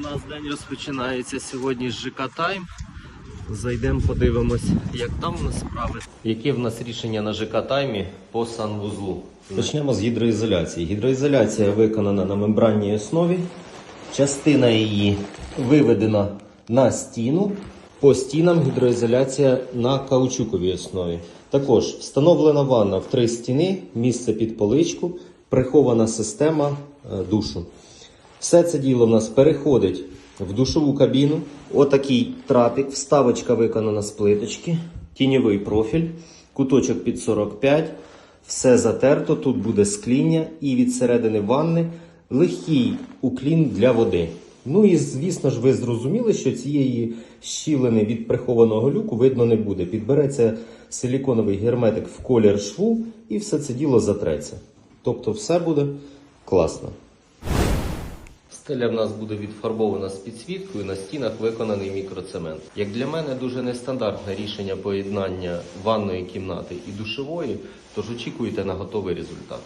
У нас день розпочинається сьогодні з ЖК Тайм. Зайдемо, подивимось, як там у нас справи. Яке в нас рішення на ЖК Таймі по санвузлу? Почнемо з гідроізоляції. Гідроізоляція виконана на мембранній основі. Частина її виведена на стіну. По стінам гідроізоляція на каучуковій основі. Також встановлена ванна в три стіни, місце під поличку, прихована система е, душу. Все це діло в нас переходить в душову кабіну. Отакий трапик, вставочка виконана з плиточки, тіньовий профіль, куточок під 45. Все затерто, тут буде скління і від середини ванни легкий уклін для води. Ну і звісно ж, ви зрозуміли, що цієї щілини від прихованого люку видно не буде. Підбереться силіконовий герметик в колір шву і все це діло затреться. Тобто все буде класно. Стеля в нас буде відфарбована з підсвіткою, на стінах виконаний мікроцемент. Як для мене дуже нестандартне рішення поєднання ванної кімнати і душової, тож очікуйте на готовий результат.